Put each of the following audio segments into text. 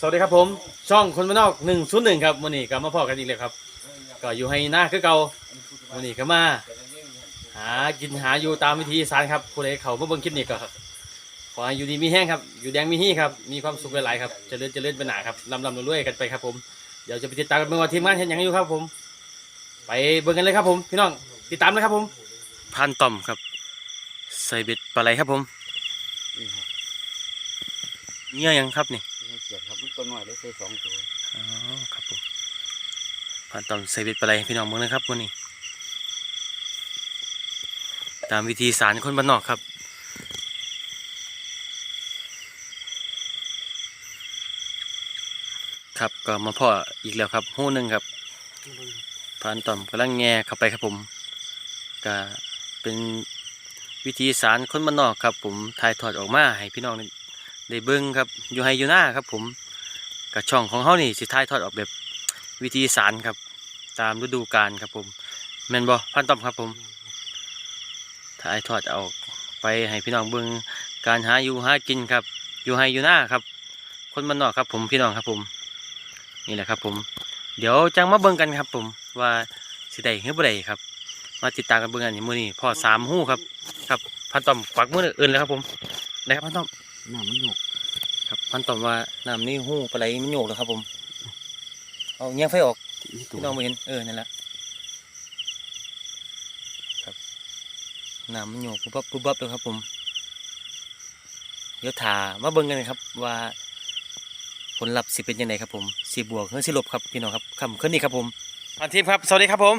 สวัสดีครับผม ช่องคนบ้านนอกหนึ่งศูนย์หนึ่งครับวันนี้ก็มาพอกันอีกแล้วครับ ก็อยู่ให้หน้าคือเก่าวันนี้ก็มา หากินหาอยู่ตามวิธีสารครับผู้ใดเขาเมื่อเบิ่งคลิปนี้ก็ขอให้อยู่ดีมีแห้งครับ อยู่แดงมีฮี่ครับมีความสุขหลายๆครับเจริญเจริญเป็นหนาครับลำลำรวยๆกันไปครับผมเดี๋ยวจะไปติดตามกันเมื่อว่าทีมงานเห็นยังอยู่ครับ ผม ไปเบิ่งกันเลยครับผม พี่น้องติดตามเลยครับผมพันต่อมครับใส่เบ็ดปลาไหลครับผมเงี้ยยังครับนี่ เกียดครับมันตัวหน่อยได้ใส่สองตัวอ๋อครับผมผ่านตอมใส่เบ็ดปลาไหลพี่น้องเบิ่งนะครับวันนี้ ตามวิธีสารคนบ้านนอกครับครับก็มาพ่ออีกแล้วครับหู้หนึ่งครับผ่านตอมกำลังแง่เข้าไปครับผมก็เป็นวิธีสารคนบ้านนอกครับ ผมถ่ายทอดออกมาให้พี่น้อง ได้เบิ้งครับอยู่ให้อยู่หน้าครับผมกับช่องของเขานี่สิท้ายทอดออกแบบวิธีสารครับ ตามฤดูกาลครับผมแมนบอพันต้อมครับผมถ่ายทอดเอาไปให้พี่น้องเบิ่งการหาอยู่หากินครับ อยู่ให้อยู่หน้าครับ คนมันนอกครับผมพี่น้องครับผม นี่แหละครับผม เดี๋ยวจังมาเบิ่งกันครับผมว่าสิได้หรือบ่ได้ครับ มาติดตามกันเบิ่งกันนี่มื้อนี้พ่อสามหู้ครับ ครับพันต้อมปักมืออื่นเลยครับผมได้ครับพันต้อม น้ามันหยกครับพันตอบว่าน้ำนี่หู้ปลาไหลมันโยกแล้วครับ ผม เอาเงี้ยไฟออกที่ตัวพี่น้องไม่เห็นเออนั่นแหละครับน้ำมันโยกปุ๊บปั๊บปุ๊บปั๊บเลยครับ ผมเดี๋ยวถามาเบิ่งกันครับ ว่า ผลลัพธ์สิเป็นยังไงครับ ผมสีบวกหรือสีลบครับพี่น้องครับคำขึ้นนี่ครับผมพันทีมครับสวัสดีครับผม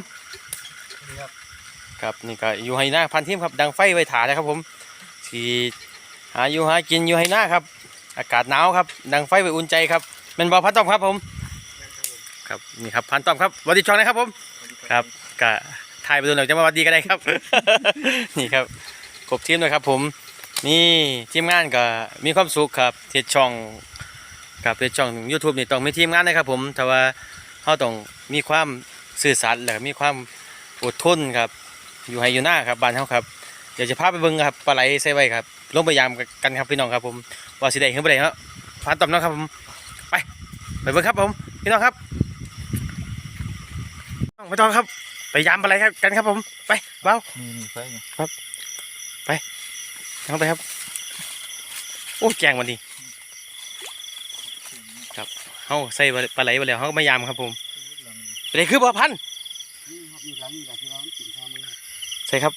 ครับนี่ก็อยู่ให้หน้าพันทีมครับดังไฟไว้ถาเลยครับ ผมสี หาอยู่หากินอยู่ให้หน้าครับ อากาศหนาวครับ ดังไฟไปอุ่นใจครับเป็นบอพันต้อมครับผมครับนี่ครับพันต้อมครับสวัสดีช่องนะครับผมครับกะถ่ายไปดูหน่อยจะมาสวัสดีกันได้ครับ นี่ครับครบทีมเลยครับ ผมนี่ทีมงานก็มีความสุขครับเทศช่องกับเทศช่อง YouTube นี่ต้องมีทีมงานนะครับ ผมแต่ว่าเขาต้องมีความสื่อสารและก็มีความอดทนครับ อยู่ให้อยู่หน้าครับบ้านเขาครับเดี๋ยวจะพาไปเบิ่งครับปลาไหลใส่ไว้ครับ ลงไปยามกันครับพี่น้องครับผมว่าสิได้ขึ้นไปได้ครับผ่านต่อมนะครับผมไปไปเบิ่งครับผมพี่น้องครับไม่ต้องครับไปยามอะไรครับกันครับผมไปเบานี่นี่ไฟนี่เข้าไปครับโอ้แกงวันนี้ครับเฮาใส่ปลาไหลไปแล้วเฮาก็มายามครับผมไปได้คือบ่พันนี่ครับมีหลังนี่แหละที่ว่ามันกินข้าวมือครับใส่ครับครับ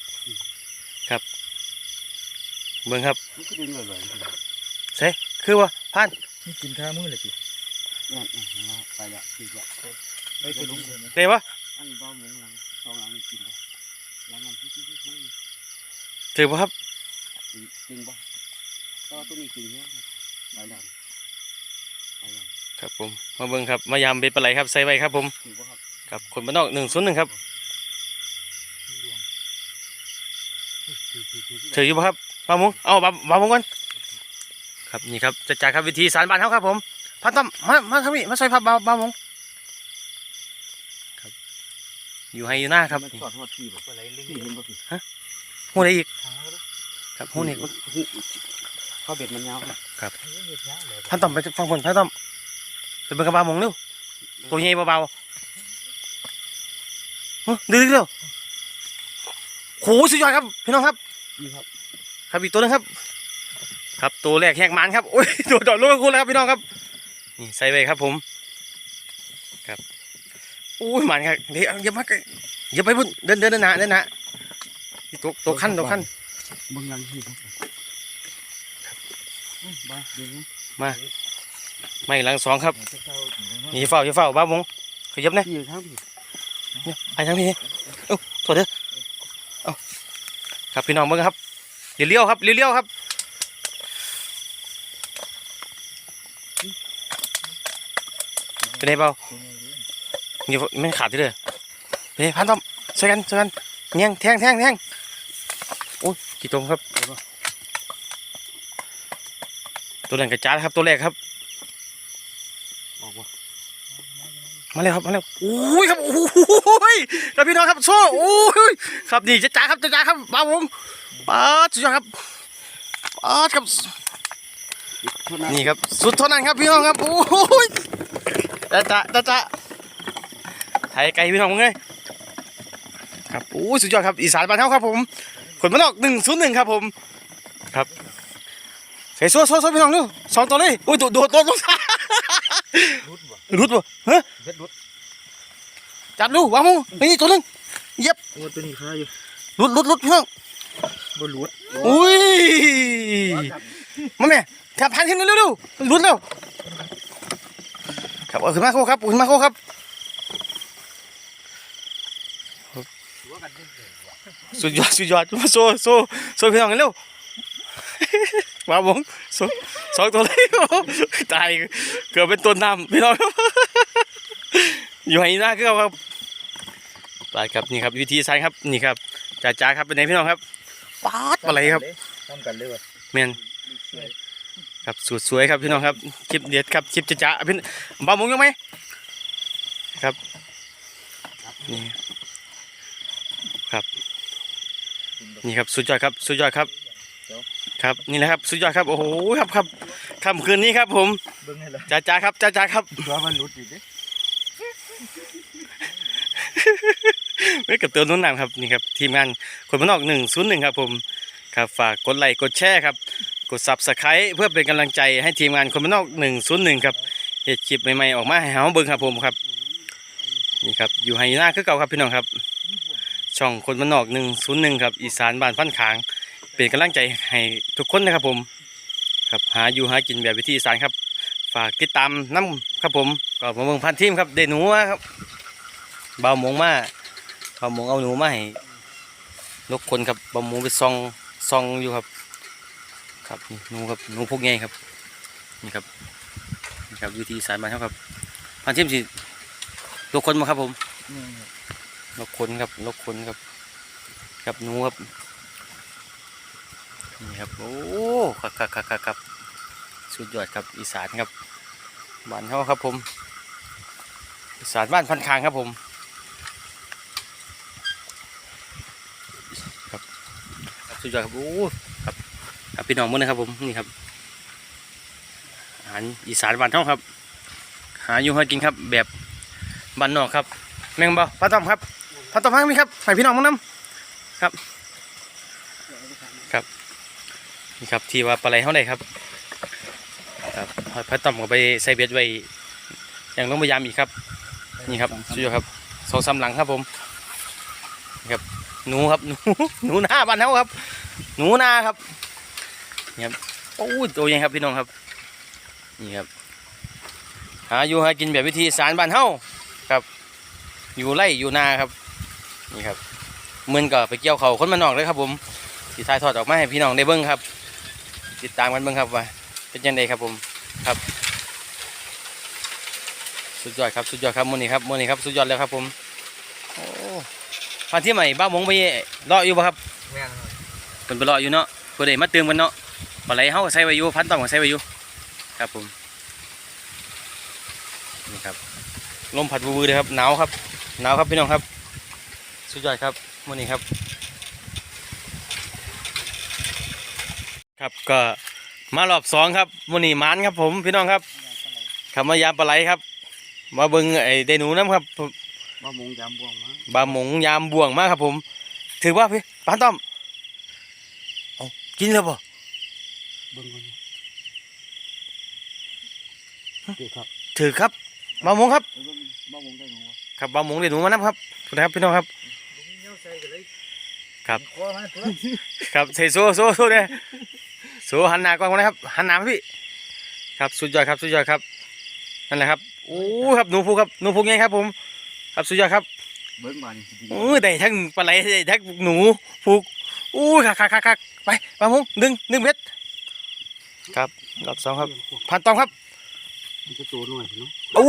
เบิ่งครับมันก็ดึงเลยเลยใส่คือบ่พันนี่กินข้าวมื้อเลยสินั่นอะไปละกินละไปไปลงเลยนะได้บ่อันเบาหมูหลังสองหลังนี่กินเลยหลังนั้นที่ที่ที่ที่ถือบ่ครับกินบ่ก็ตัวนี้กินเนี่ยไปละไปละครับผมมาเบิ่งครับมายามเบ็ดปลาไหลครับใส่ไว้ครับผมกินบ่ครับครับคนบ้านนอกหนึ่งศูนย์หนึ่งครับถืออยู่ปะครับ บามุงเอาบาบามุงกันครับนี่ครับจะจากครับวิธีสารบ้านเขาครับผมพันต้อมมามาครับพี่มาใส่พับบาบามุงครับ อยู่ให้อยู่หน้าครับมันนี่ทอดทอดที่บ่อะไรเรื่องที่เห็นบ่พี่หูไหนอีกครับหูนี่ข้าวเบ็ดมันยาวครับพันต้อมไปฟังผลพันต้อมไปเบิ่งกับบามุงเร็วตัวใหญ่เบาๆเฮ้ยดึงๆเร็วโหสุดยอดครับพี่น้องครับนี่ครับ ครับอีกตัวหนึงครับ ครับตัวแรกแหกมันครับโอ้ยตัวดอดลูกคุณแล้วครับพี่น้องครับนี่ใส่ไปครับผมครับโอ้ยมันครับเดี๋ยวอย่ามาใกล้อย่าไปพุ่นเดินเดินเดินหนาเดินหนานี่ตัวตัวขั้นตัวขั้นเบิ่งหลังที่ครับบ้าเดี๋ยวนี้ไม่หลังสองครับนี่เฝ้าอย่าเฝ้าบ้ามงขยับนะพี่อยู่ทางพี่เนี่ยไปทางนี้เอ้าตัวเด้อเอ้าครับพี่น้องเบิ่งครับ เลี้ยวๆครับเลี้ยวๆครับ เป็นไงเปล่านี่ไม่ขาดที่เลยเฮ้ยพันต้อมช่วยกันช่วยกันเงี้ยงแทงแทงแทงโอ้ยกี่ตัวครับ ตัวนั้นกระจายครับตัวแรกครับออกว่ามาเลยครับมาเลยโอ้ยครับโอ้ยครับพี่น้องครับโซ่โอ้ยครับนี่จะจ้าครับจะจ้าครับบ้าวง ป้าดสุดยอดครับป้าดครับท่านั้นนี่ครับ สุดเท่านั้นครับพี่น้องครับ โอ้ยจ้าจ้าจ้าจ้าไทยไก่พี่น้องมึงเลยครับโอ้ยสุดยอดครับ อีสานบ้านเฮาครับผมขนมันออกหนึ่งศูนย์หนึ่งครับผม ครับใส่โซ่โซ่โซ่พี่น้องดูสองตัวเลยโอ้ยโดดโดดโดดลงรุดบ่รุดบ่เฮ้ยเฮ็ดรุดจับดูวางมือนี่ตัวหนึงโอ้ตัวนี้ค้าอยู่รุดรุดรุดพี่น้อง บ่รุดอุ้ยมาแม่ขับพันขึ้นเร็วเร็วรุดเร็วครับเอาขึ้นมาโคครับขึ้นมาโคครับ สุดยอดสุดยอดมาโซโซโซพี่น้องกันเร็วมาบงโซ่สองตัวเลยตายเกือบเป็นตัวน้ำพี่น้องครับอยู่ไหนหน้าคือเขาครับไปครับนี่ครับวิธีใช้ครับนี่ครับจ่าจ้าครับเป็นไงพี่น้องครับ ป๊าดอะไรครับทำกันเลยว่ะแมนครับสูตรสวยครับพี่น้องครับคลิปเด็ดครับคลิปจ้าจ้าพี่บ้ามงยังไหมครับนี่ครับนี่ครับสุดยอดครับสุดยอดครับ ครับนี่แหละครับสุดยอดครับโอ้โหครับครับค่ำคืนนี้ครับผมเบิ่งให้ละจ้าจ้าครับจ้าจ้าครับตัวมันรุดอีกเด้ ไม่กับตัวนุ่นนำครับนี่ครับทีมงานคนพนอกหนึ่งศูนย์หนึ่งครับผมครับฝากกดไลค์กดแชร์ครับ กดซับสไครต์เพื่อเป็นกำลังใจให้ทีมงานคนพนอกหนึ่งศูนย์หนึ่งครับเหตุคลิปใหม่ๆออกมาให้เฮาเบิ่งครับผมครับนี่ครับอยู่ไฮนาคือเก่าครับพี่น้องครับ ช่องคนพนอกหนึ่งศูนย์หนึ่งครับอีสานบ้านพันขาง เป็นกำลังใจให้ทุกคนนะครับผมครับหาอยู่หากินแบบวิธีอีสานครับ ฝากติดตามน้ำครับผมก็มาเบิ่งพันทีมครับเดนูมาครับเบาหมงมาเบาหมงเอาหนูมาให้นกคนครับบาหมงไปซองซองอยู่ครับ ครับนี่หนูครับหนูพวกใหญ่ครับนี่ครับนี่ครับวิธีสานบ้านเขาครับพันทีมสินกคนมาครับผมนกคนครับนกคนครับครับหนูครับนี่ครับโอ้ครับครับครับครับครับสุดยอดครับอีสานครับบ้านเขาครับผมอีสานบ้านพันคางครับผมครับครับ สุดยอดครับโอ้ครับครับพี่น้องมื้อนะครับผมนี่ครับอาหารอีสานบ้านเขาครับ หาอยู่ให้กินครับ แบบบ้านนอกครับ แมงบ่ปลาต้อมครับปลาต้อมพังมีครับให้พี่น้องมึงน้ำครับครับนี่ครับที่ว่าปลาไหลเขาได้ครับครับพระต่อมก็ไปใส่เบ็ดไว้อย่างต้องพยายามอีกครับ นี่ครับสุดยอดครับสองสามหลังครับผม ครับหนูครับหนูหนูหน้าบ้านเขาครับ หนูนาครับนี่ครับโอ้ตัวใหญ่ครับพี่น้องครับนี่ครับหาอยู่หากินแบบวิธีสารบ้านเฮาครับ อยู่ไร่อยู่นาครับนี่ครับเหมือนกับไปเกี่ยวเขาคนมานอกเลยครับ ผมที่ถ่ายทอดออกมาให้พี่น้องได้เบิ้งครับ ติดตามกันเบิ้งครับว่าเป็นยังไงครับผมครับ สุดยอดครับสุดยอดครับมือนี้ครับมือนี้ครับสุดยอดแล้วครับผมโพันที่ใหม่บ้าหมงไปรออยู่ป่ะครับแม่นครับเป็นไปรออยู่เนาะเพื่อได้มาเติมกันเนาะปลาไหลเฮาก็ใส่ไว้อยู่พันต่อมก็ใส่ไว้อยู่ครับผมนี่ครับลมพัดวูๆเลยครับหนาวครับหนาวครับพี่น้องครับ สุดยอดครับมือนี้ครับครับก็มารอบสองครับมือนี้หมานครับผมพี่น้องครับขับมายามปลาไหลครับ มาเบิ่งไอ้ไดหนูน้ำครับบ่มงยามบวงมา บาหมงยามบ่วงมากครับผม ถือว่าพี่ปานต้อมเอากินแล้วบ่เบิ่งกันดีครับถือครับบาหมงครับเบิ่งบ่มงได้หนูวะครับบาหมงไดหนูมานับครับคุณครับพี่น้องครับครับคอมันตัวครับใส่โซ่โซ่โซ่เนี่ยโซ่หันหน้ากล้องมานะครับหันหน้ามาพี่ครับสุดยอดครับสุดยอดครับนั่นแหละครับโอ้ครับหนูพูครับหนูพูไงครับผม ครับสุดยอดครับ เบิ่งมานี่สิดีโอ้ยได้ทั้งปลาไหลได้ทั้งหนูผูกอู้คักคักคักคักไปปลาหมงดึงดึงเบ็ดครับรอบสองครับผ่านตองครับมันจะตัวหน่อยเนาะโอ้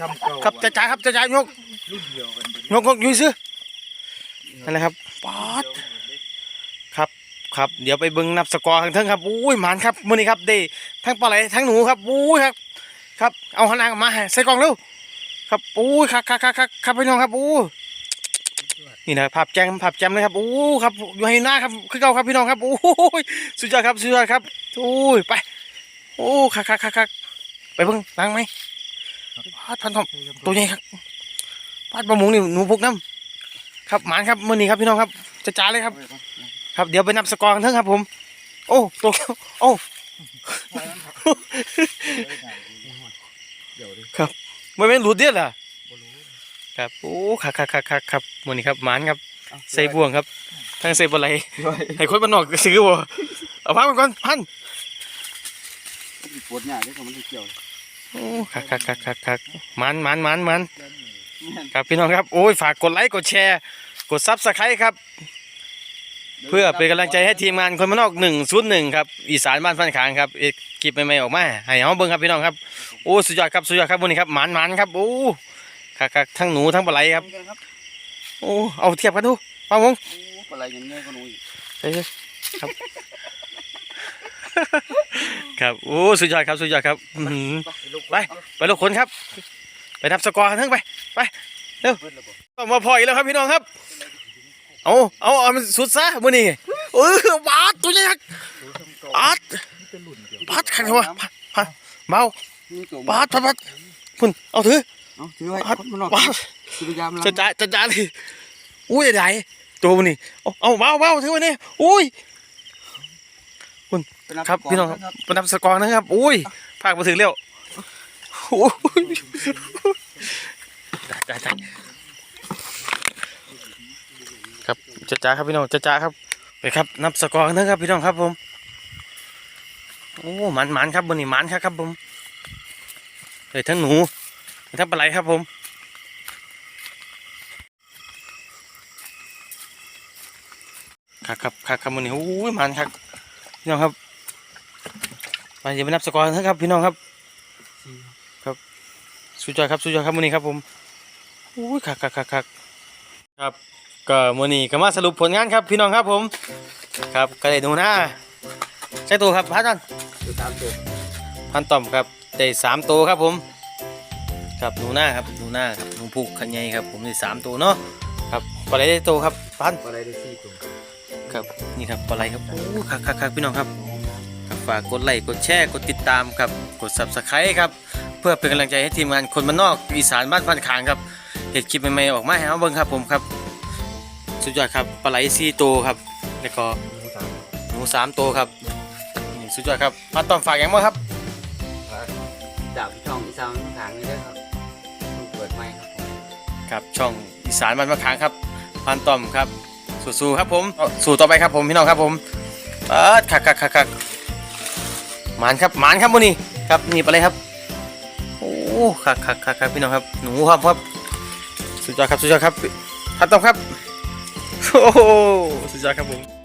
ช้ำเก่าครับจะจ่ายครับจะจ่ายยกรุ่นเดียวกันยกยกอยืซื้อนั่นแหละครับป๊อดครับครับเดี๋ยวไปเบิ้งนับสกอร์ทางเทิงครับอุ้ยหมานครับมื้อนี้ครับได้ทั้งปลาไหลทั้งหนูครับอุ้ยครับ ครับเอาหันหน้ามาให้ใส่กล่องเร็วครับอุ้ยครับครับครับครับครับพี่น้องครับอู้ นี่นะภาพแจ้งภาพแจ่มเลยครับอู้ครับอยู่ให้หน้าครับคือเก่าครับพี่น้องครับอู้ยสุดยอดครับสุดยอดครับอู้ยไปโอ้โอ้คักคักคักคักไปเบิ่งล้างไหมพาดพันทอมตัวใหญ่ครับพาดปลาหมูนี่หนูพกน้ำครับหมานครับมื้อนี้ครับพี่น้องครับจะจ้าเลยครับ ครับเดี๋ยวไปนับสกอร์กันเถอะครับ ผม โอ้ตัวโอ้เดี๋ยวดิไม่เป็นหลุดเดียดล่ะบ่รู้ ครับโอ้คักคักคักคักครับมื้อนี้ครับหมานครับใส่บ่วงครับทั้งใส่ปลาไหลด้วยให้คนบ้านนอกซื้อบ่เอาพันมันก่อนพันปวดหน้าด้วยมันเกี่ยวโอ้คักคักคักคักคักหมันหมันหมันหมันครับพี่น้องครับโอ้ยฝากกดไลค์กดแชร์ กดซับสไครต์ครับ เพื่อเป็นกำลังใจให้ทีมงานคนบ้านนอกหนึ่งศูนย์หนึ่งครับอีสานบ้านฟันขางครับเอกคลิปใหม่ๆออกมาให้เฮาเบิ่งครับพี่น้องครับโอ้สุดยอดครับสุดยอดครับวันนี้ครับหมันหมันครับโอ้ คักคักทั้งหนูทั้งปลาไหลครับครับ โอ้เอาเทียบกันดูป้าวงโอ้ปลาไหลยังไงก็หนูอีกเอ้ยครับ ครับโอ้สุดยอดครับสุดยอดครับอื้อหือไปไปลูกคนครับ ไปนับสกอร์กันเถอะไปไปเร็วต้องมาพออีกแล้วครับพี่น้องครับ เอาเอาเอามันสุดซะมื้อนี้เออบาดตัวใหญ่ครับบาดบาดขันวะบาดบาดเมาบาดบาดบาดคุณเอาถือ เอาถือไว้บาดคนมันออกบาดสุริยามจะจ่ายจะจ่ายเลยอุ้ยใหญ่ตัวมันนี่เอาเอาเมาเมาถือไว้นี่อุ้ยครับพี่น้องครับไปนับสกอร์นะครับ อุ้ยพากมาถึงแล้วโอ้ยจ่ายจ่ายจ่ายครับจะจ่าครับพี่น้องจะจ่าครับไปครับ นับสกอร์กันนะครับพี่น้องครับผมโอ้หมันหมันครับบนนี้หมันครับครับผมเฮ้ยทั้งหนู ทั้งปลาไหลครับผมครับครับครับครับมันนี่โอ้ยมันครับพี่น้องครับไปเดี๋ยวไปนับสกอร์กันเถอะครับ พี่น้องครับ ครับสุดยอดครับสุดยอดครับมันนี่ครับผมโอ้ยคักคักคักคักครับก็มันนี่ก็มาสรุปผลงานครับ พี่น้องครับผม ครับก็ได้ดูหน้าใช่ตัวครับพันตันตัวตามตัวพันต่อมครับได้สามตัวครับผม ครับหนูหน้าครับหนูหน้าครับหนูผูกขันใหญ่ครับ ผมได้สามตัวเนาะครับปลาไหลได้ตัวครับพันปลาไหลได้สี่ตัวครับนี่ครับปลาไหลครับโอ้คักคักคักพี่น้องครับครับฝากกดไลค์กดแชร์กดติดตามครับกด subscribe ครับเพื่อเป็นกำลังใจให้ทีมงานคนบ้านนอกอีสานบ้านพันขางครับเห็ดคลิปใหม่ๆออกมาให้เอาเบิ่งครับผมครับสุดยอดครับปลาไหลสี่ตัวครับแล้วก็หนูสามตัวครับนี่สุดยอดครับมาต้อมฝากอย่างบ้างครับจากพี่ช่องอีสานขางนี่ด้วยครับ ครับช่องอีสานบ้านมะขางครับพันต่อมครับ สู้ๆครับผมสู้ต่อไปครับผมพี่น้องครับผมเปิดคักคักคักคักหมานครับหมานครับวันนี้ครับนี่ไปเลยครับโอ้คักคักคักคักพี่น้องครับหนูครับครับสุดยอดครับสุดยอดครับพันต้อมครับโอ้สุดยอดครับผม